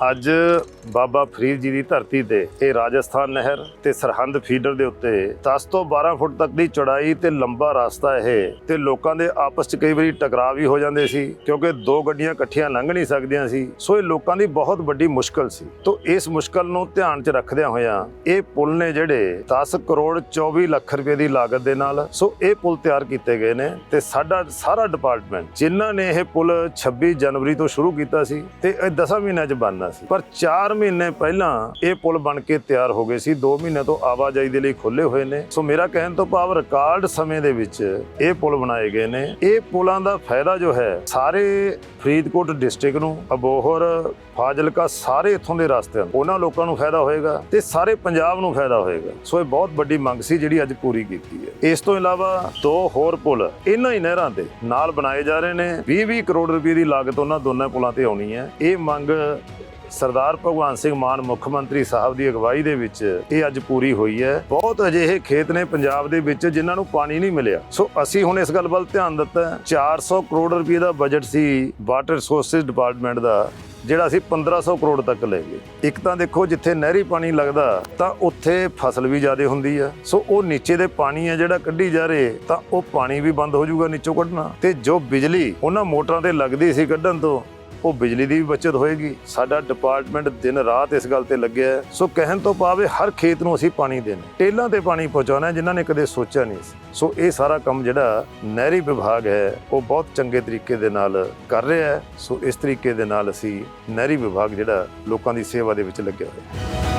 ਅੱਜ ਬਾਬਾ ਫਰੀਦ ਜੀ ਦੀ ਧਰਤੀ ਤੇ ਇਹ ਰਾਜਸਥਾਨ ਨਹਿਰ ਤੇ ਸਰਹੰਦ ਫੀਡਰ ਦੇ ਉੱਤੇ 10 ਤੋਂ 12 ਫੁੱਟ ਤੱਕ ਦੀ ਚੌੜਾਈ ਤੇ ਲੰਬਾ ਰਸਤਾ ਇਹ ਤੇ ਲੋਕਾਂ ਦੇ ਆਪਸ 'ਚ ਕਈ ਵਾਰੀ ਟਕਰਾਅ ਵੀ ਹੋ ਜਾਂਦੇ ਸੀ, ਕਿਉਂਕਿ ਦੋ ਗੱਡੀਆਂ ਇਕੱਠੀਆਂ ਲੰਘ ਨਹੀਂ ਸਕਦੀਆਂ ਸੀ, ਸੋ ਇਹ ਲੋਕਾਂ ਦੀ ਬਹੁਤ ਵੱਡੀ ਮੁਸ਼ਕਲ ਸੀ। ਤੋਂ ਇਸ ਮੁਸ਼ਕਲ ਨੂੰ ਧਿਆਨ 'ਚ ਰੱਖਦਿਆਂ ਹੋਇਆਂ ਇਹ ਪੁਲ ਨੇ ਜਿਹੜੇ 10 ਕਰੋੜ 24 ਲੱਖ ਰੁਪਏ ਦੀ ਲਾਗਤ ਦੇ ਨਾਲ, ਸੋ ਇਹ ਪੁਲ ਤਿਆਰ ਕੀਤੇ ਗਏ ਨੇ ਤੇ ਸਾਡਾ ਸਾਰਾ ਡਿਪਾਰਟਮੈਂਟ ਜਿਨ੍ਹਾਂ ਨੇ ਇਹ ਪੁਲ 26 ਜਨਵਰੀ ਤੋਂ ਸ਼ੁਰੂ ਕੀਤਾ ਸੀ ਤੇ ਇਹ 10 ਮਹੀਨਿਆਂ 'ਚ ਬਣਨਾ ਸੀ। ਪਰ 4 ਮਹੀਨੇ ਪਹਿਲਾਂ ਇਹ ਪੁਲ ਬਣ ਕੇ ਤਿਆਰ ਹੋ ਗਏ ਸੀ। 2 ਮਹੀਨੇ ਤੋਂ ਆਵਾਜਾਈ ਦੇ ਲਈ ਖੁੱਲੇ ਹੋਏ ਨੇ। ਸੋ ਮੇਰਾ ਕਹਿਣ ਤੋਂ ਭਾਵ ਰਿਕਾਰਡ ਸਮੇਂ ਦੇ ਵਿੱਚ ਇਹ ਪੁਲ ਬਣਾਏ ਗਏ ਨੇ। ਇਹ ਪੁਲਾਂ ਦਾ ਫਾਇਦਾ ਜੋ ਹੈ, ਸਾਰੇ ਫਰੀਦਕੋਟ ਡਿਸਟ੍ਰਿਕਟ ਨੂੰ, ਅਬੋਹਰ, ਫਾਜ਼ਿਲਕਾ ਸਾਰੇ ਇੱਥੋਂ ਦੇ ਰਸਤੇ ਉਹਨਾਂ ਲੋਕਾਂ ਨੂੰ ਫਾਇਦਾ ਹੋਏਗਾ ਤੇ ਸਾਰੇ ਪੰਜਾਬ ਨੂੰ ਫਾਇਦਾ ਹੋਏਗਾ। ਸੋ ਇਹ ਬਹੁਤ ਵੱਡੀ ਮੰਗ ਸੀ ਜਿਹੜੀ ਅੱਜ ਪੂਰੀ ਕੀਤੀ ਹੈ। ਇਸ ਤੋਂ ਇਲਾਵਾ ਦੋ ਹੋਰ ਪੁਲ ਇਹਨਾਂ ਹੀ ਨਹਿਰਾਂ ਤੇ ਨਾਲ ਬਣਾਏ ਜਾ ਰਹੇ ਨੇ। 20-20 ਕਰੋੜ ਰੁਪਏ ਦੀ ਲਾਗਤ ਉਹਨਾਂ ਦੋਨਾਂ ਪੁਲਾਂ ਤੇ ਆਉਣੀ ਹੈ। ਇਹ ਮੰਗ ਸਰਦਾਰ ਭਗਵਾਨ ਸਿੰਘ ਮਾਨ ਮੁੱਖ ਮੰਤਰੀ ਸਾਹਿਬ ਦੀ ਅਗਵਾਈ ਦੇ ਵਿੱਚ ਇਹ ਅੱਜ ਪੂਰੀ ਹੋਈ ਹੈ। ਬਹੁਤ ਅਜਿਹੇ ਖੇਤ ਨੇ ਪੰਜਾਬ ਦੇ ਵਿੱਚ ਜਿਨ੍ਹਾਂ ਨੂੰ ਪਾਣੀ ਨਹੀਂ ਮਿਲਿਆ। ਸੋ ਅਸੀਂ ਹੁਣ ਇਸ ਗੱਲ ਵੱਲ ਧਿਆਨ ਦਿੱਤਾ ਹੈ। 400 ਕਰੋੜ ਰੁਪਏ ਦਾ ਬਜਟ ਸੀ ਵਾਟਰ ਰਿਸੋਰਸਸ ਡਿਪਾਰਟਮੈਂਟ ਦਾ, ਜਿਹੜਾ ਅਸੀਂ 1500 ਕਰੋੜ ਤੱਕ ਲੈ ਗਏ। ਇੱਕ ਤਾਂ ਦੇਖੋ, ਜਿੱਥੇ ਨਹਿਰੀ ਪਾਣੀ ਲੱਗਦਾ, ਤਾਂ ਉੱਥੇ ਫਸਲ ਵੀ ਜ਼ਿਆਦਾ ਹੁੰਦੀ ਆ ਸੋ ਉਹ ਨੀਚੇ ਦੇ ਪਾਣੀ ਆ ਜਿਹੜਾ ਕੱਢੀ ਜਾ ਰਹੇ, ਤਾਂ ਉਹ ਪਾਣੀ ਵੀ ਬੰਦ ਹੋ ਜਾਊਗਾ ਨੀਚੋਂ ਕੱਢਣਾ। ਤੇ ਜੋ ਬਿਜਲੀ ਉਹਨਾਂ ਮੋਟਰਾਂ ਤੇ ਲੱਗਦੀ ਸੀ ਕੱਢਣ ਤੋਂ ਉਹ ਬਿਜਲੀ ਦੀ ਵੀ ਬਚਤ ਹੋਏਗੀ। ਸਾਡਾ ਡਿਪਾਰਟਮੈਂਟ ਦਿਨ ਰਾਤ ਇਸ ਗੱਲ ਤੇ ਲੱਗਿਆ ਹੈ। ਸੋ ਕਹਿਣ ਤੋਂ ਭਾਵ ਹਰ ਖੇਤ ਨੂੰ ਅਸੀਂ ਪਾਣੀ ਦੇਣਾ ਟੇਲਾਂ ਤੇ ਪਾਣੀ ਪਹੁੰਚਾਉਣਾ ਹੈ, ਜਿਨ੍ਹਾਂ ਨੇ ਕਦੇ ਸੋਚਿਆ ਨਹੀਂ ਸੋ ਇਹ ਸਾਰਾ ਕੰਮ ਜਿਹੜਾ ਨਹਿਰੀ ਵਿਭਾਗ ਹੈ ਉਹ ਬਹੁਤ ਚੰਗੇ ਤਰੀਕੇ ਦੇ ਨਾਲ ਕਰ ਰਿਹਾ ਹੈ। ਸੋ ਇਸ ਤਰੀਕੇ ਦੇ ਨਾਲ ਅਸੀਂ ਨਹਿਰੀ ਵਿਭਾਗ ਜਿਹੜਾ ਲੋਕਾਂ ਦੀ ਸੇਵਾ ਦੇ ਵਿੱਚ ਲੱਗਿਆ ਹੋਇਆ ਹੈ।